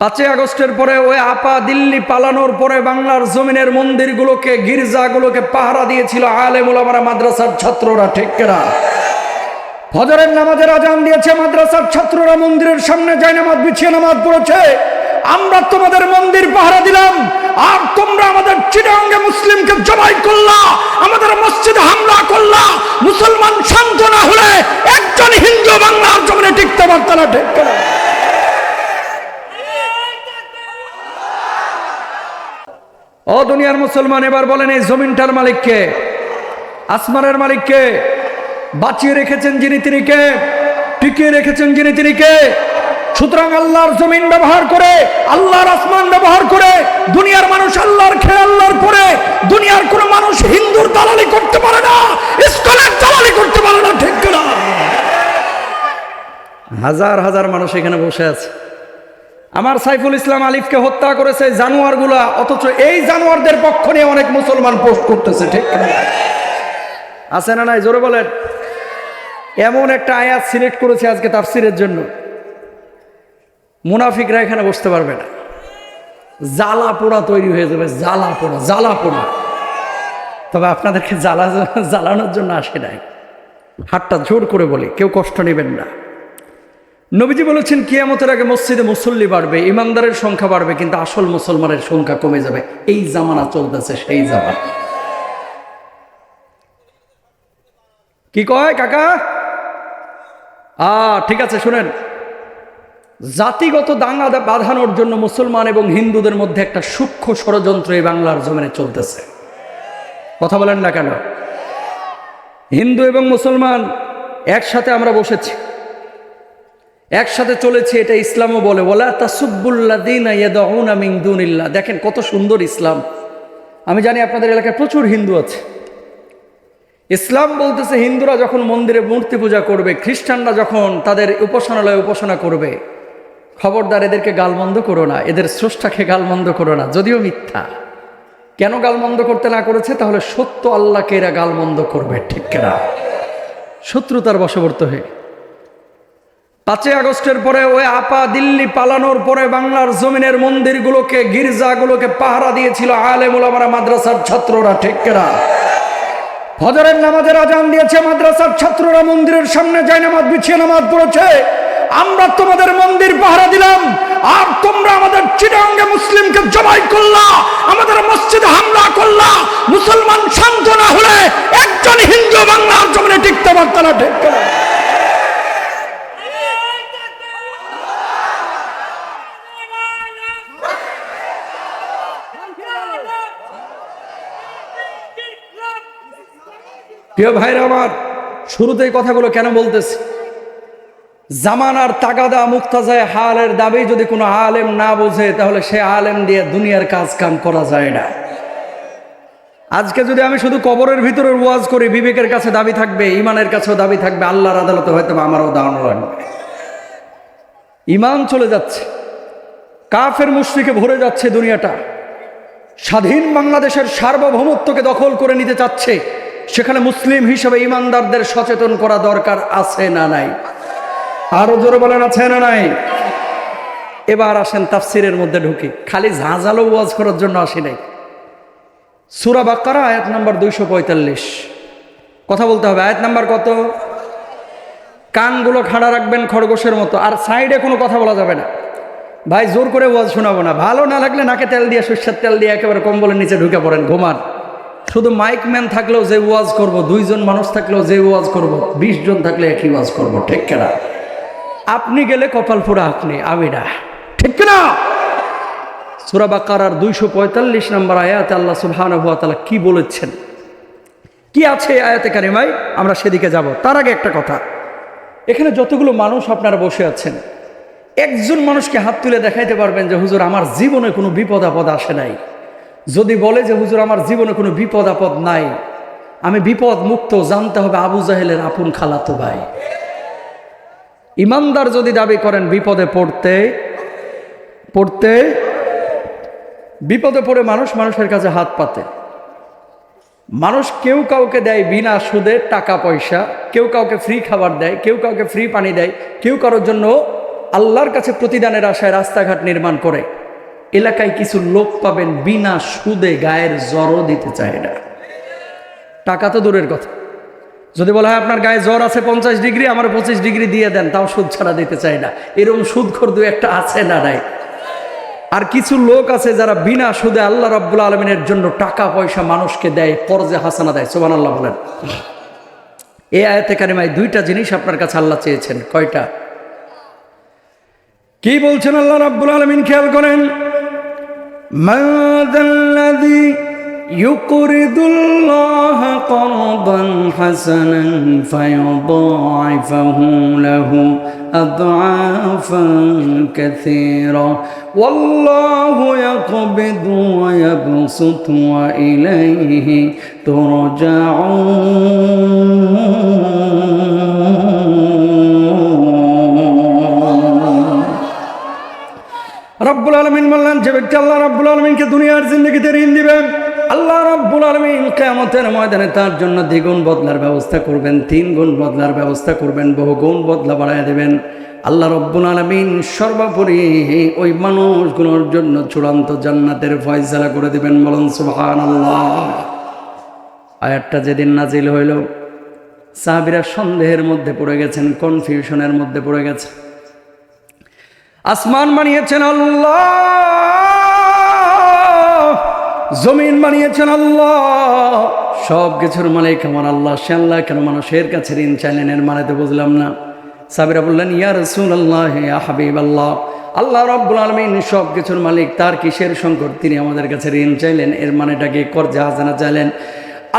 পাঁচই আগস্টের পরে ওই আপা দিল্লি পালানোর পরে বাংলার জমিনের মন্দিরগুলোকে, গির্জাগুলোকে পাহারা দিয়েছিল আলেমুলামারা মাদ্রাসার ছাত্ররা ঠেকেরা ফজরের নামাজের আজান দিয়েছে মাদ্রাসার ছাত্ররা, মন্দিরের সামনে যায় নামাজ বিছিয়ে নামাজ পড়েছে। আমরা তোমাদের মন্দির পাহারা দিলাম, আর তোমরা আমাদের চিটাঙ্গে মুসলিমকে জবাই করলা, আমাদের মসজিদে হামলা করলা, মুসলমান শান্ত না হলে একজন হিন্দু বাংলার জমিনে টিকতে পারত না ঠিক করে দুনিয়ার মুসলমান এবার বলেন, এই জমিনটার মালিককে আসমানের মালিককে বাঁচিয়ে রেখেছেন যিনি তিনি কে? টিকিয়ে রেখেছেন যিনি তিনি কে? সুতরাং আল্লাহর জমিন ব্যবহার করে, আল্লাহর আসমান ব্যবহার করে, দুনিয়ার মানুষ আল্লাহর খেয়ে আল্লাহর পরে, দুনিয়ার কোন মানুষ হিন্দুর দালালি করতে পারে না, ইস্কনের দালালি করতে পারে না, ঠিক না হাজার হাজার মানুষ এখানে বসে আছে। আমার সাইফুল ইসলাম আলিফকে হত্যা করেছে জানোয়ারগুলা, অথচ এই জানোয়ারদের পক্ষ নিয়ে অনেক মুসলমান পোস্ট করতেছে, ঠিক আছে না নাই? জোরে বলেন। এমন একটা আয়াত সিলেক্ট করেছে আজকে তাফসিরের জন্য। মুনাফিকরা এখানে বসতে পারবে না। জ্বালা পোড়া তৈরি হয়ে যাবে, জ্বালা পোড়া জ্বালা পোড়া। তবে আপনাদেরকে জ্বালা, জ্বালানোর জন্য আসে নাই। হাতটা জোর করে বলি, কেউ কষ্ট নেবেন না। নবীজি বলেছেন, কিয়ামতের আগে মসজিদে মুসল্লি বাড়বে, ইমানদারের সংখ্যা বাড়বে, কিন্তু আসল মুসলমানের সংখ্যা কমে যাবে। এই জামানা চলতেছে, সেই জামানা। কি কয় কাকা? আ, ঠিক আছে, শুনেন। জাতিগত দাঙ্গা বাঁধানোর জন্য মুসলমান এবং হিন্দুদের মধ্যে একটা সূক্ষ্ম ষড়যন্ত্র এই বাংলার জমিনে চলতেছে। কথা বলেন না কেন? হিন্দু এবং মুসলমান একসাথে আমরা বসেছি। একসাথে চলেছে এটা ইসলামও বলে বলা তাসুবুল্লাদিনা দেখেন কত সুন্দর ইসলাম। আমি জানি আপনাদের এলাকায় প্রচুর হিন্দু আছে। ইসলাম বলতেছে, হিন্দুরা যখন মন্দিরে মূর্তি পূজা করবে, খ্রিস্টানরা যখন তাদের উপাসনালয়ে উপাসনা করবে, খবরদার এদেরকে গালমন্দ করো না, এদের স্রষ্টাকে গালমন্দ করো না, যদিও মিথ্যা। কেন গালমন্দ করতে না করেছে? তাহলে সত্য আল্লাহকে এরা গালমন্দ করবে, ঠিক কেনা? শত্রুতার বশবর্ত হয়ে। পাঁচই আগস্টের পরে ওই আপা দিল্লি পালানোর পরে বাংলার জমিনের মন্দিরগুলোকে, গির্জাগুলোকে পাহারা দিয়েছিল আলেমুলামারা মাদ্রাসার ছাত্ররা ঠেকেরা ফজরের নামাজের আজান দিয়েছে মাদ্রাসার ছাত্ররা, মন্দিরের সামনে যায় নামাজ বিছিয়ে নামাজ পড়েছে। আমরা তোমাদের মন্দির পাহারা দিলাম, আর তোমরা আমাদের চিটাঙ্গে মুসলিমকে জবাই করলা, আমাদের মসজিদে হামলা করলা। মুসলমান শান্ত না হলে একজন হিন্দু বাংলার জমিনে টিকতে পারত না, ঠিক প্রিয় ভাইরা আমার শুরুতেই কথাগুলো কেন বলতেছি? জামানার তাগাদা মুক্তাজায় হালের দাবি যদি কোনো আলেম না বোঝে, তাহলে সে আলেম দিয়ে দুনিয়ার কাজ কাম করা যায় না। আজকে যদি আমি শুধু কবরের ভিতরে ওয়াজ করি, বিবেকের কাছে দাবি থাকবে ইমানের কাছেও দাবি থাকবে, আল্লাহর আদালতে হয়তো আমারও দাঁড়ানো লাগবে। ইমান চলে যাচ্ছে। কাফের মুশ্রিকে ভরে যাচ্ছে দুনিয়াটা। স্বাধীন বাংলাদেশের সার্বভৌমত্বকে দখল করে নিতে চাচ্ছে। সেখানে মুসলিম হিসেবে ইমানদারদের সচেতন করা দরকার আছে না নাই? আরও জোরে বলেন, আছে না নাই? এবার আসেন তাফসিরের মধ্যে ঢুকি। খালি ঝাঁঝালো ওয়াজ করার জন্য আসি নাই। সুরা বাক্কারা আয়াত নাম্বার দুইশো পঁয়তাল্লিশ। কথা বলতে হবে, আয়াত নাম্বার কত? কানগুলো খাড়া রাখবেন খরগোশের মতো, আর সাইডে কোনো কথা বলা যাবে না। ভাই, জোর করে ওয়াজ শোনাবো না। ভালো না লাগলে নাকে তেল দিয়ে, সর্ষের তেল দিয়ে একেবারে কম্বলের নিচে ঢুকে পড়েন, ঘুমান। শুধু মাইক ম্যান থাকলেও যে ওয়াজ করব, দুইজন মানুষ থাকলেও যে ওয়াজ করব, বিশ জন থাকলে একই ওয়াজ করব, ঠিক কেনা? আপনি গেলে কপাল পোড়া আপনি, আমি না, ঠিক না সুরা বাকারার দুইশো পঁয়তাল্লিশ নম্বর আয়াতে আল্লাহ সুবহানাহু কি বলেছেন? কি আছে আয়াতে কারিমাই আমরা সেদিকে যাব। তার আগে একটা কথা। এখানে যতগুলো মানুষ আপনারা বসে আছেন, একজন মানুষকে হাত তুলে দেখাইতে পারবেন যে, হুজুর, আমার জীবনে কোনো বিপদ আপদ আসে নাই। যদি বলে যে, হুজুর, আমার জীবনে কোনো বিপদ আপদ নাই, আমি বিপদ মুক্ত জানতে হবে আবু জাহেলের আপন খালাতো ভাই। ইমানদার যদি দাবি করেন, বিপদে পড়তে পড়তে, বিপদে পড়ে মানুষ মানুষের কাছে হাত পাতে। মানুষ কেউ কাউকে দেয় বিনা সুদে টাকা পয়সা, কেউ কাউকে ফ্রি খাবার দেয়, কেউ কাউকে ফ্রি পানি দেয়, কেউ কারোর জন্য আল্লাহর কাছে প্রতিদানের আশায় রাস্তাঘাট নির্মাণ করে। এলাকায় কিছু লোক পাবেন বিনা সুদে গায়ের জ্বরও দিতে চায় না। টাকা তো দূরের কথা। যদি বলা হয় আপনার গায়ে জ্বর আছে পঞ্চাশ ডিগ্রি, আমার পঁচিশ ডিগ্রি দিয়ে দেন, তাও সুদ ছাড়া দিতে চায় না। এরকম সুদখোর দু একটা আছে না নাই? আর কিছু লোক আছে যারা বিনা সুদে আল্লাহ রব্বুল আলমিনের জন্য টাকা পয়সা মানুষকে দেয় পরজে হাসানা দেয় সোমান আল্লাহ বলেন। এই আয়তে কারিমায় দুইটা জিনিস আপনার কাছে আল্লাহ চেয়েছেন। কয়টা? কি বলছেন আল্লাহ রাব্বুল আলমিন খেয়াল করেন ماذا الذي يقرض الله قرضا حسنا فيضاعفه له أضعافا كثيرة والله يقبض ويبسط وإليه ترجعون রব্বুল আলমিন বললেন, যে ব্যক্তি আল্লাহ রব্বুল আলমিনকে দুনিয়ার জিন্দগিতে ঋণ দিবেন আল্লাহ রব্বুল আলমিন কেমতের ময়দানে তার জন্য দ্বিগুণ বদলার ব্যবস্থা করবেন তিন গুণ বদলার ব্যবস্থা করবেন বহু গুণ বদলা বাড়ায় দেবেন। আল্লাহ রব্বুল আলমিন সর্বোপরি ওই মানুষগুলোর জন্য চূড়ান্ত জান্নাতের ফয়সালা করে দিবেন, বলুন সুবহান আল্লাহ আয়াতটা যেদিন নাজিল হইল, সাহাবিরা সন্দেহের মধ্যে পড়ে গেছেন, কনফিউশনের মধ্যে পড়ে গেছে আসমান বানিয়েছেন আল্লাহ, জমিন বানিয়েছেন আল্লাহ। সব কিছুর মালিক আমার আল্লাহ, সে আল্লাহ কেন মানুষের কাছে ঋণ চাইলেন এর মানে তো বুঝলাম না। সাবিরা বললেন, ইয়া রসুল আল্লাহ হে হাবিব আল্লাহ আল্লাহ রব্বুল আলমিন সব কিছুর মালিক, তার কিসের সংকট? তিনি আমাদের কাছে ঋণ চাইলেন, এর মানেটাকে কর্জা হাজানা চাইলেন।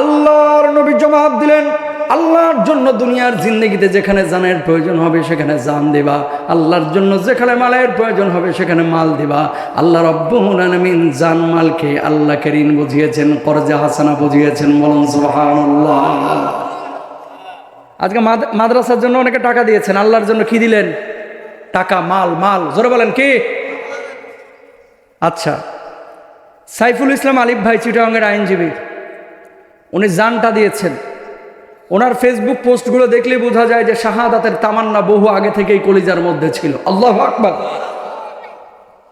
আল্লাহর নবী জবাব দিলেন আল্লাহর জন্য দুনিয়ার জিন্দগিতে যেখানে জানের প্রয়োজন হবে সেখানে জান দেবা। আল্লাহর জন্য যেখানে মালের প্রয়োজন হবে সেখানে মাল দিবা। আল্লাহ রব্বুল আলমিন জান মালকে আল্লাহকে ঋণ বুঝিয়েছেন, কর্জা হাসানা বুঝিয়েছেন, বলুন সুবহানাল্লাহ। আজকে মাদ- মাদ্রাসার জন্য অনেকে টাকা দিয়েছেন, আল্লাহর জন্য কি দিলেন? টাকা, মাল মাল। জোরে বলেন কি? আচ্ছা সাইফুল ইসলাম আলিফ ভাই চিটাঙ্গের আইনজীবী, উনি জানটা দিয়েছেন। ওনার ফেসবুক পোস্টগুলো দেখলে বোঝা যায় যে শাহাদাতের তামান্না বহু আগে থেকেই কলিজার মধ্যে ছিল। আল্লাহ আকবার।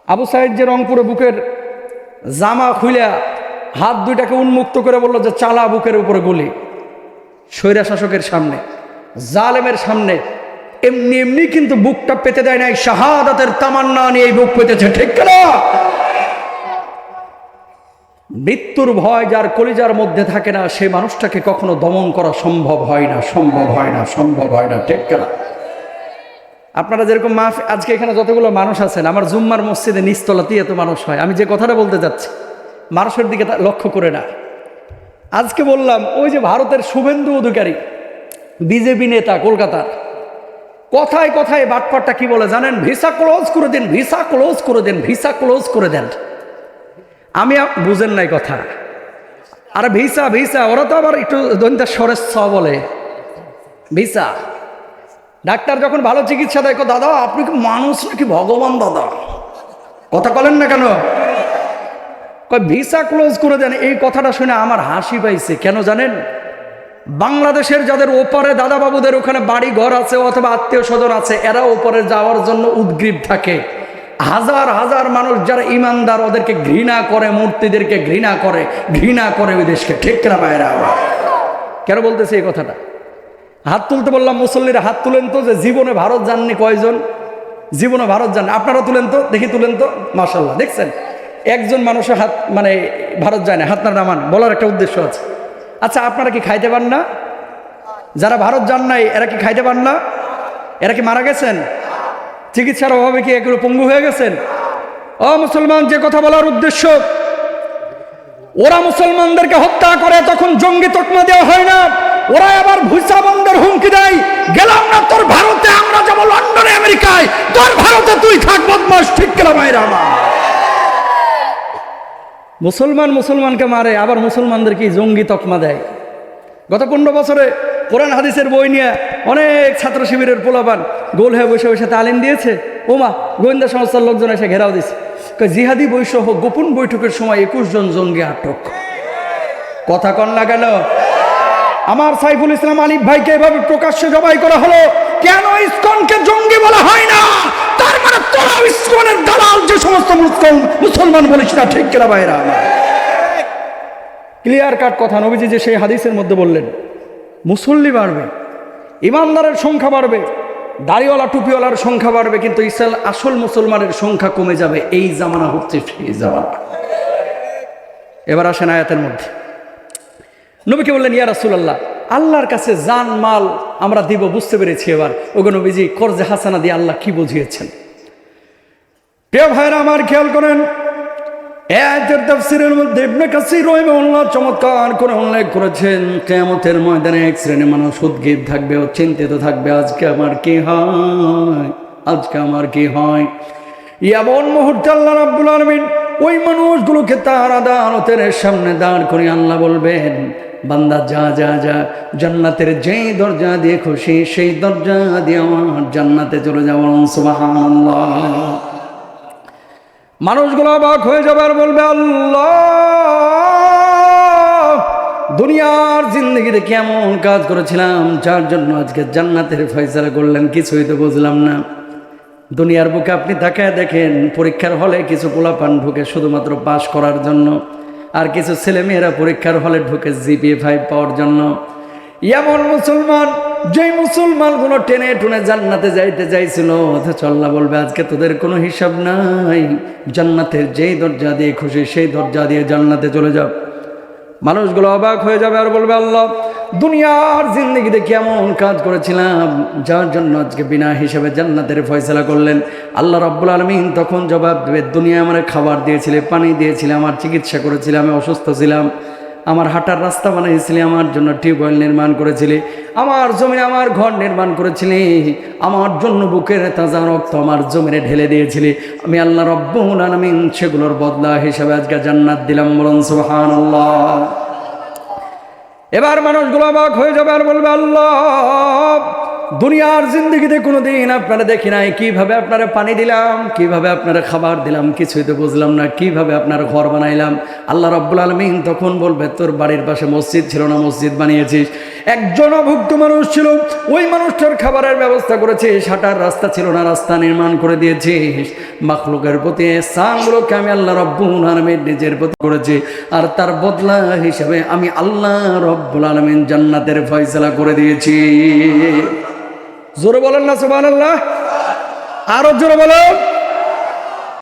আবু সাইদ যে রংপুরে বুকের জামা খুইলা হাত দুইটাকে উন্মুক্ত করে বলল যে, চালা বুকের উপরে গুলি। স্বৈরা শাসকের সামনে, জালেমের সামনে, এমনি এমনি কিন্তু বুকটা পেতে দেয় নাই। শাহাদাতের তামান্না নিয়ে এই বুক পেতেছে, ঠিক না মৃত্যুর ভয় যার কলিজার মধ্যে থাকে না, সে মানুষটাকে কখনো দমন করা সম্ভব হয় না, সম্ভব হয় না, সম্ভব হয় না, ঠিক না আপনারা যেরকম মাফ আজকে এখানে যতগুলো মানুষ আছেন, আমার জুম্মার মসজিদে নিস্তলাতেই এত মানুষ হয়। আমি যে কথাটা বলতে যাচ্ছি, মানুষের দিকে লক্ষ্য করে না। আজকে বললাম, ওই যে ভারতের শুভেন্দু অধিকারী, বিজেপি নেতা কলকাতার, কথায় কথায় বাটপাটটা কি বলে জানেন? ভিসা ক্লোজ করে দিন, ভিসা ক্লোজ করে দেন, ভিসা ক্লোজ করে দেন। আমি বুঝেন নাই কথা। আর ভিসা ভিসা, ওরা তো আবার একটু দন্তা সরেস ছ বলে। ভিসা। ডাক্তার যখন ভালো চিকিৎসা দেয় দাদা, আপনি কি মানুষ নাকি ভগবান, দাদা? কথা বলেন না কেন? ভিসা ক্লোজ করে দেন। এই কথাটা শুনে আমার হাসি পাইছে। কেন জানেন? বাংলাদেশের যাদের ওপারে দাদা বাবুদের ওখানে বাড়ি ঘর আছে অথবা আত্মীয় স্বজন আছে, এরা ওপারে যাওয়ার জন্য উদ্গ্রীব থাকে। হাজার হাজার মানুষ যারা ইমানদার, ওদেরকে ঘৃণা করে, মূর্তিদেরকে ঘৃণা করে ঘৃণা করে ওই দেশকে। ঠিক না বাইরে কেন বলতেছে এই কথাটা? হাত তুলতে বললাম, মুসল্লিরা হাত তুলেন তো যে জীবনে ভারত যাননি কয়জন? জীবনে ভারত যান আপনারা তুলেন তো, দেখি তুলেন তো। মাসাল্লাহ দেখছেন? একজন মানুষের হাত মানে ভারত যায় না। হাত না নামান, বলার একটা উদ্দেশ্য আছে। আচ্ছা আপনারা কি খাইতে পান না? যারা ভারত যান নাই, এরা কি খাইতে পান না? এরা কি মারা গেছেন? চিকিৎসার অভাবে কি এগুলো পঙ্গু হয়ে গেছেন? অ, মুসলমান, যে কথা বলার উদ্দেশ্য, ওরা মুসলমানদেরকে হত্যা করে, তখন জঙ্গি তকমা দেওয়া হয় না। ওরা আবার ভুসা বন্ধের হুমকি দেয়। গেলাম না তোর ভারতে, আমরা যাব লন্ডনে, আমেরিকায়। তোর ভারতে তুই থাক বদমাস ঠিক গেলাম আমার? মুসলমান মুসলমানকে মারে, আবার মুসলমানদেরকে জঙ্গি তকমা দেয়। গত পনেরো বছরে কোরআন হাদিসের বই নিয়ে অনেক ছাত্র শিবিরের পোলাপান গোল হয়ে বসে বসে তালিম দিয়েছে। ওমা, গোয়েন্দা সংস্থার লোকজন এসে ঘেরাও দিছে। জিহাদি বৈসহ গোপন বৈঠকের সময় একুশ জন জঙ্গি আটক। কথা কন না কেন? আমার সাইফুল ইসলাম আলিফ ভাইকে এভাবে প্রকাশ্যে জবাই করা হলো, কেন ইসকনকে জঙ্গি বলা হয় না? তার মানে তোরা ইসকনের দালাল, যে সমস্ত মুসলমান বলিস না, ঠিক কিনা বাইরা ক্লিয়ার কাট কথা নবীজি যে সেই হাদিসের মধ্যে বললেন। মুসল্লি বাড়বে ইমানদারের সংখ্যা বাড়বে, দাড়িওয়ালা, টুপিওয়ালার সংখ্যা বাড়বে, কিন্তু ইসলাম আসল মুসলমানের সংখ্যা কমে যাবে এই জামানা হচ্ছে সেই জামানা। এবার আসেন আয়াতের মধ্যে। নবীকে বললেন, ইয়া রাসূলুল্লাহ, আল্লাহর কাছে জান, মাল আমরা দিব, বুঝতে পেরেছি এবার। ওগো নবীজি, কর্জে হাসানা দিয়ে আল্লাহ কি বুঝিয়েছেন? প্রিয় ভাইরা আমার খেয়াল করেন এর তাফসিরের মধ্যে ইবনে কাসির রহিমাহুল্লাহ চমৎকার করে উল্লেখ করেছেন, কিয়ামতের ময়দানে এক শ্রেণির মানুষ উদ্গীব থাকবে ও চিন্তিত থাকবে, আজকে আমার কি হয়? আজকে আমার কি হয়? এমন মুহূর্তে আল্লাহ রাব্বুল আলামিন ওই মানুষগুলোকে তার আদালতের সামনে দাঁড় করে আল্লাহ বলবেন, বান্দা যা যা যা, জান্নাতের যেই দরজা দিয়ে খুশি, সেই দরজা দিয়ে আমার জান্নাতে চলে যাব সুবহানাল্লাহ। মানুষগুলো অবাক হয়ে যাবে আর বলবে, আল্লাহ, দুনিয়ার জিন্দগিতে কেমন কাজ করেছিলাম, যার জন্য আজকে জান্নাতের ফয়সালা করলেন, কিছুই তো বুঝলাম না। দুনিয়ার বুকে আপনি তাকায় দেখেন, পরীক্ষার হলে কিছু পোলাপান ঢুকে শুধুমাত্র পাশ করার জন্য, আর কিছু ছেলেমেয়েরা পরীক্ষার হলে ঢুকে জিপিএ ফাইভ পাওয়ার জন্য। এমন মুসলমান, যেই মুসলমানগুলো টেনে টুনে জান্নাতে যাইতে চাইছিল, অথচ আল্লাহ বলবে, আজকে তোদের কোনো হিসাব নাই। জান্নাতের যেই দরজা দিয়ে খুশি, সেই দরজা দিয়ে জান্নাতে চলে যাও। মানুষগুলো অবাক হয়ে যাবে আর বলবে, আল্লাহ, দুনিয়ার জিন্দগিতে কেমন কাজ করেছিলাম, যার জন্য আজকে বিনা হিসেবে জান্নাতের ফয়সলা করলেন। আল্লাহ রব্বুল আলমিন তখন জবাব দেবে দুনিয়া আমার খাবার দিয়েছিলে, পানি দিয়েছিলে, আমার চিকিৎসা করেছিলে, আমি অসুস্থ ছিলাম। আমার হাঁটার রাস্তা বানিয়েছিলি, আমার জন্য টিউবওয়েল নির্মাণ করেছিলি, আমার জমিনে আমার ঘর নির্মাণ করেছিলি, আমার জন্য বুকের তাজা রক্ত আমার জমিনে ঢেলে দিয়েছিলি। আমি আল্লাহ রব্বুল আলমিন সেগুলোর বদলা হিসাবে আজকে জান্নাত দিলাম বলুন সুবহানাল্লাহ। এবার মানুষগুলো অবাক হয়ে যাবে আর বলবে, আল্লাহ দুনিয়ার জিন্দগিতে কোনোদিন আপনারা দেখি নাই। কীভাবে আপনারা পানি দিলাম, কীভাবে আপনারা খাবার দিলাম, কিছুই তো বুঝলাম না, কীভাবে আপনার ঘর বানাইলাম। আল্লাহ রব্বুল আলমিন তখন বলবে, তোর বাড়ির পাশে মসজিদ ছিল না, মসজিদ বানিয়েছিস? একজন অভুক্ত মানুষ ছিল, ওই মানুষটার খাবারের ব্যবস্থা করেছিস, হাঁটার রাস্তা ছিল না, রাস্তা নির্মাণ করে দিয়েছিস। মাখলুকের প্রতি সাংগুলোকে আমি আল্লাহ রব্বুল আলমিন নিজের প্রতি করেছি, আর তার বদলা হিসেবে আমি আল্লাহ রব্বুল আলমিন জান্নাতের ফয়সলা করে দিয়েছি। জোরে বলেন না সুবান আল্লাহ আরও জোরে বলেন।